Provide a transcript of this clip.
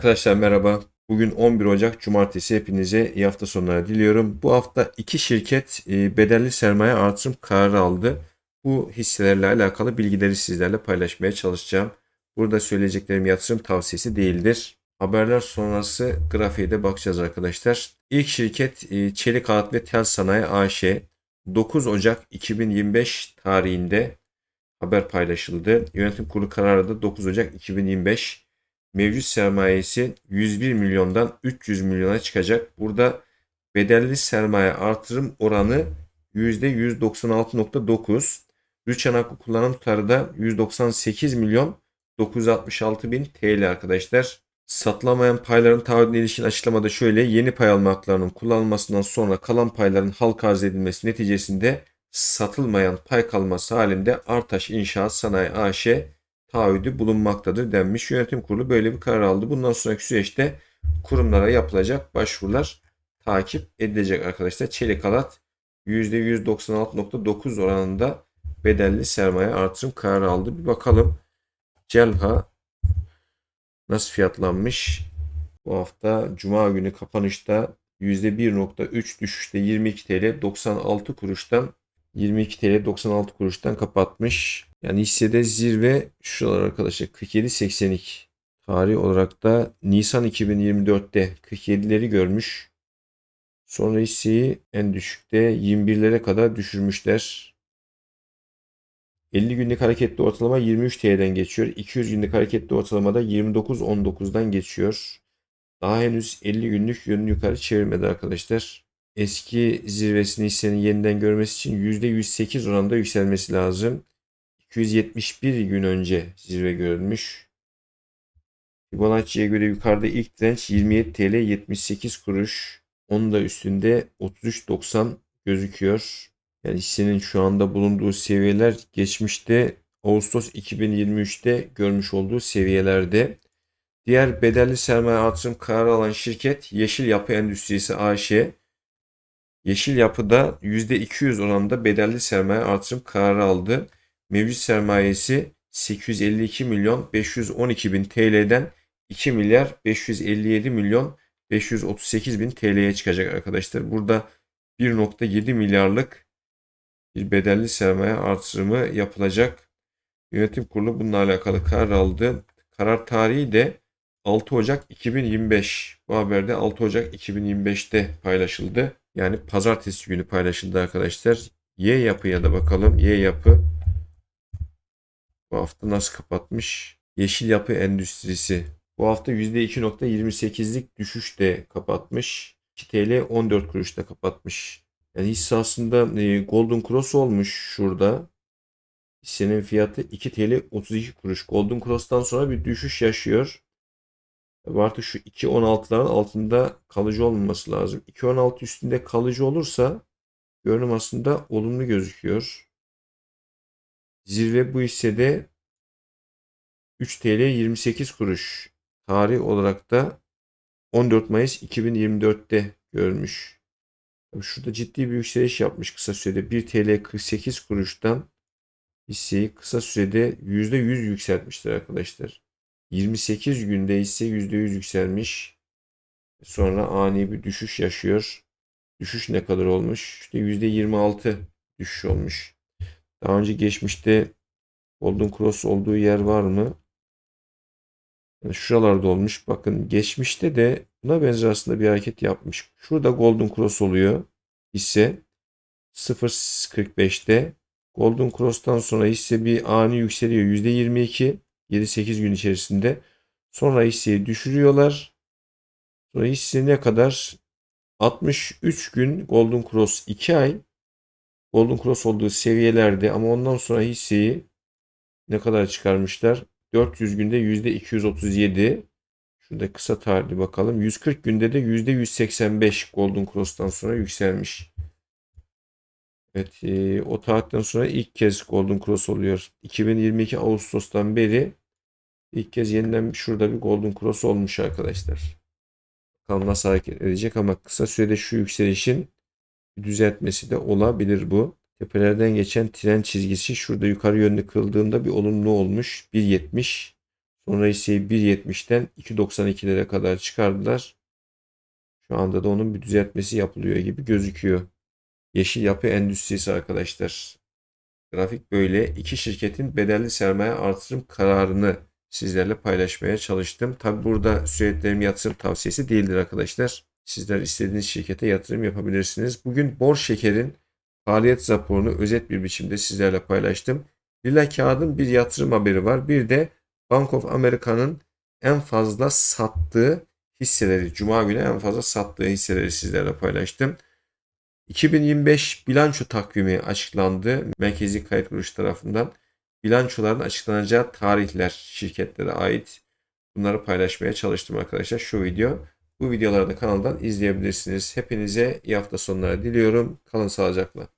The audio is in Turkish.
Arkadaşlar merhaba. Bugün 11 Ocak Cumartesi hepinize iyi hafta sonları diliyorum. Bu hafta iki şirket e, bedelli sermaye artırım kararı aldı. Bu hisselerle alakalı bilgileri sizlerle paylaşmaya çalışacağım. Burada söyleyeceklerim yatırım tavsiyesi değildir. Haberler sonrası grafiğe de bakacağız arkadaşlar. İlk şirket e, Çelik Alat ve Tel Sanayi AŞ 9 Ocak 2025 tarihinde haber paylaşıldı. Yönetim kurulu kararı da 9 Ocak 2025 mevcut sermayesi 101 milyondan 300 milyona çıkacak. Burada bedelli sermaye artırım oranı %196.9. Rüçhan hakkı kullanan tutarı da 198 milyon 966 bin TL arkadaşlar. Satılamayan payların taahhüdüne ilişkin açıklamada şöyle yeni pay alma haklarının kullanılmasından sonra kalan payların halka arz edilmesi neticesinde satılmayan pay kalması halinde Artaş İnşaat Sanayi AŞ taahhüdü bulunmaktadır denmiş. Yönetim kurulu böyle bir karar aldı. Bundan sonraki süreçte kurumlara yapılacak başvurular takip edilecek arkadaşlar. Çelik Alat %196.9 oranında bedelli sermaye artırım kararı aldı. Bir bakalım Celha nasıl fiyatlanmış? Bu hafta Cuma günü kapanışta %1.3 düşüşte 22 TL 96 kuruştan 22 TL 96 kuruştan kapatmış. Yani hissede zirve şuralar arkadaşlar 47.82. Tarih olarak da Nisan 2024'te 47'leri görmüş. Sonra hisseyi en düşükte 21'lere kadar düşürmüşler. 50 günlük hareketli ortalama 23 TL'den geçiyor. 200 günlük hareketli ortalamada 29.19'dan geçiyor. Daha henüz 50 günlük yönünü yukarı çevirmedi arkadaşlar. Eski zirvesini hissenin yeniden görmesi için %108 oranında yükselmesi lazım. 271 gün önce zirve görülmüş. Fibonacci'ye göre yukarıda ilk direnç 27 TL 78 kuruş. Onun da üstünde 33.90 gözüküyor. Yani hissenin şu anda bulunduğu seviyeler geçmişte Ağustos 2023'te görmüş olduğu seviyelerde. Diğer bedelli sermaye artırım kararı alan şirket Yeşil Yapı Endüstrisi AŞ. Yeşil Yapı'da %200 oranında bedelli sermaye artırım kararı aldı. Mevcut sermayesi 852 milyon 512 bin TL'den 2 milyar 557 milyon 538 bin TL'ye çıkacak arkadaşlar. Burada 1.7 milyarlık bir bedelli sermaye artırımı yapılacak. Yönetim kurulu bununla alakalı karar aldı. Karar tarihi de 6 Ocak 2025. Bu haberde 6 Ocak 2025'te paylaşıldı. Yani pazartesi günü paylaşıldı arkadaşlar. Y yapıya da bakalım. Y yapı bu hafta nasıl kapatmış? Yeşil yapı endüstrisi. Bu hafta %2.28'lik düşüşte kapatmış. 2 TL 14 kuruşta kapatmış. Yani hisse aslında e, Golden Cross olmuş şurada. Hissenin fiyatı 2 TL 32 kuruş. Golden Cross'tan sonra bir düşüş yaşıyor. Artık şu 2.16'ların altında kalıcı olmaması lazım. 2.16 üstünde kalıcı olursa görünüm aslında olumlu gözüküyor. Zirve bu hissede 3 TL 28 kuruş. Tarih olarak da 14 Mayıs 2024'te görmüş. Şurada ciddi bir yükseliş yapmış kısa sürede. 1 TL 48 kuruştan hisseyi kısa sürede %100 yükseltmiştir arkadaşlar. 28 günde ise %100 yükselmiş. Sonra ani bir düşüş yaşıyor. Düşüş ne kadar olmuş? İşte %26 düşüş olmuş. Daha önce geçmişte Golden Cross olduğu yer var mı? Şuralarda olmuş. Bakın geçmişte de buna benzer aslında bir hareket yapmış. Şurada Golden Cross oluyor hisse 0.45'te. Golden Cross'tan sonra hisse bir ani yükseliyor. %22 7-8 gün içerisinde. Sonra hisseyi düşürüyorlar. Sonra hisse ne kadar? 63 gün Golden Cross 2 ay Golden Cross olduğu seviyelerde ama ondan sonra hisseyi ne kadar çıkarmışlar? 400 günde %237. Şurada kısa tarihli bakalım. 140 günde de %185 Golden Cross'tan sonra yükselmiş. Evet, e, o tarihten sonra ilk kez Golden Cross oluyor. 2022 Ağustos'tan beri ilk kez yeniden şurada bir Golden Cross olmuş arkadaşlar. Bakalım nasıl hareket edecek ama kısa sürede şu yükselişin düzeltmesi de olabilir bu. Tepelerden geçen tren çizgisi şurada yukarı yönlü kırıldığında bir olumlu olmuş. 1.70. Sonra hisseyi 1.70'ten 2.92'lere kadar çıkardılar. Şu anda da onun bir düzeltmesi yapılıyor gibi gözüküyor. Yeşil Yapı Endüstrisi arkadaşlar. Grafik böyle. İki şirketin bedelli sermaye artırım kararını sizlerle paylaşmaya çalıştım. Tabi burada söylediklerim yatırım tavsiyesi değildir arkadaşlar. Sizler istediğiniz şirkete yatırım yapabilirsiniz. Bugün Bor Şeker'in faaliyet raporunu özet bir biçimde sizlerle paylaştım. Lila Kağıt'ın bir yatırım haberi var. Bir de Bank of America'nın en fazla sattığı hisseleri, Cuma günü en fazla sattığı hisseleri sizlerle paylaştım. 2025 bilanço takvimi açıklandı. Merkezi Kayıt Kuruluş tarafından bilançoların açıklanacağı tarihler şirketlere ait. Bunları paylaşmaya çalıştım arkadaşlar şu video. Bu videoları da kanaldan izleyebilirsiniz. Hepinize iyi hafta sonları diliyorum. Kalın sağlıcakla.